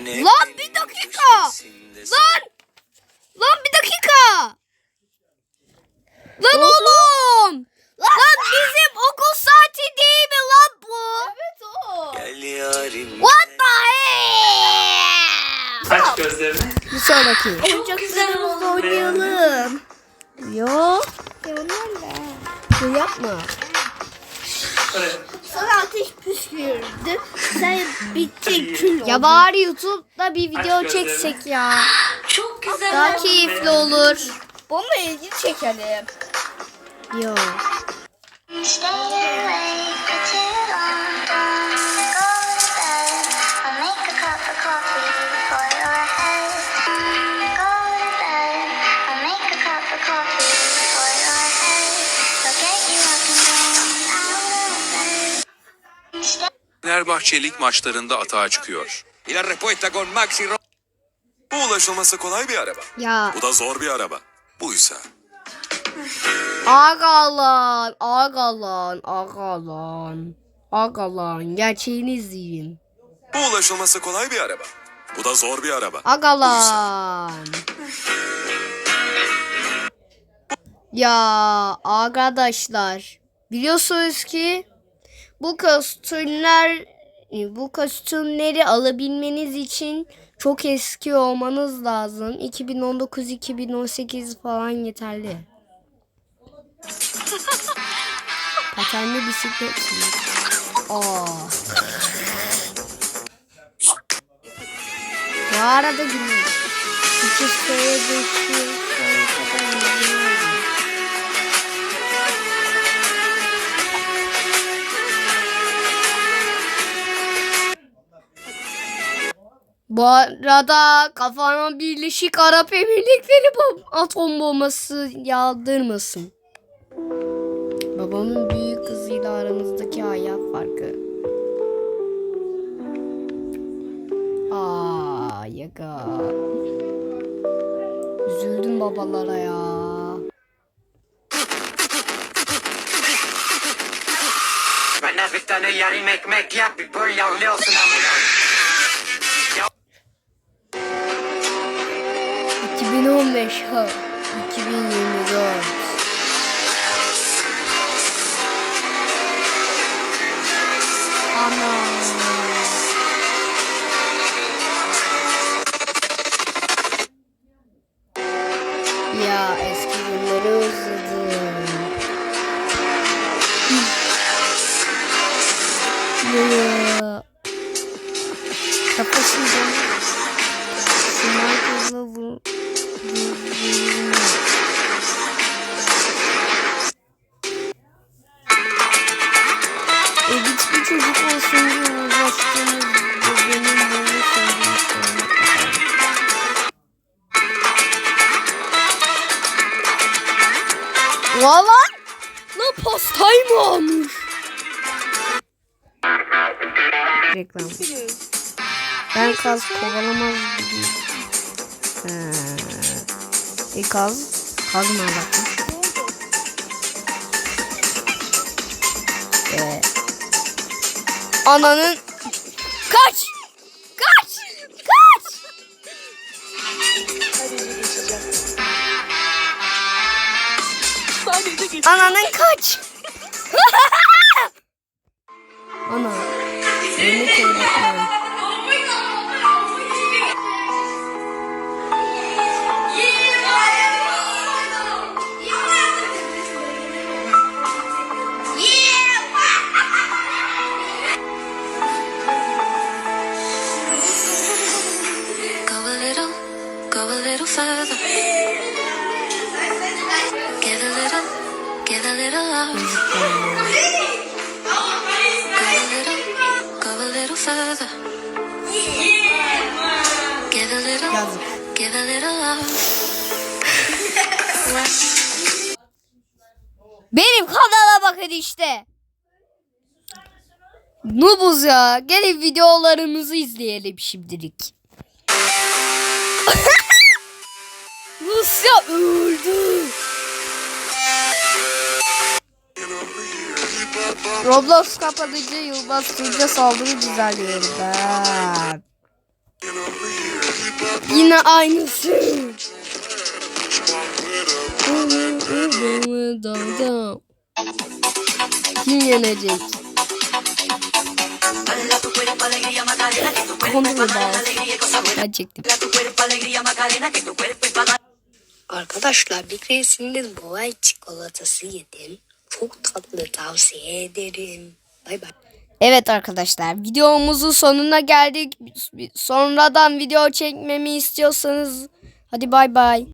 Lan bir dakika. Lan. Lan bir dakika. Lan oğlum. Lan bizim okul saati değil mi lan bu? Evet o. Gel yarim. What the hell? Aç gözlerini. Bir sonraki. Oyuncaklarımızla oynayalım. Yok. Ya onlar da. Bu yapma. Oraya. Sana ateş püskürdü. Sen bittin kül. Ya bari YouTube'da bir video Aç gözlerini. çeksek ya. çok güzel. Daha keyifli olur. Onunla ilgili çekelim. Yok. Fenerbahçe lig maçlarında atağa çıkıyor. Bu ulaşılması kolay bir araba. Ya Bu da zor bir araba. Buysa. agalan, agalan, agalan. Agalan gerçeğini izleyin. Bu ulaşılması kolay bir araba. Bu da zor bir araba. Agalan. Ya arkadaşlar biliyorsunuz ki bu kostümler bu kostümleri alabilmeniz için çok eski olmanız lazım. 2019-2018 falan yeterli. Patenli bisiklet. Aa. Bu arada günlük. İki sıraya geçiyor. Sonra kadar. Bu arada kafana Birleşik Arap Emirlikleri bom atom bombası yağdırmasın. Babamın büyük kızıyla aramızdaki hayat farkı. Aa yaga. Üzüldüm babalara ya. De bir tane yarım ekmek yap bir böyle alıyorsun amına. 2015 ha. 2024. Ana. Ya eski günleri özledim. Valla lan pastayı mı almış? Reklam. Ben kaz kovalamaz gibi. He. E kaz. Kaz mı alakmış? Evet. Ananın! Kaç! Ananın kaç. Ana. Yeni çocuklar. Go a little further. Yazık. give a little love. Benim kanala bakın işte. Nubuz ya. Gelin videolarımızı izleyelim şimdilik. Rusya öldü. Roblox kapanınca Yılmaz Tunca saldırı düzenliyorum ben. Yine aynısı. Kim yenecek? Kontrol bas. Gerçekten. Arkadaşlar bir keresinde Boğay çikolatası yedim. Çok tatlı tavsiye ederim. Bay bay. Evet arkadaşlar videomuzun sonuna geldik. Sonradan video çekmemi istiyorsanız hadi bay bay.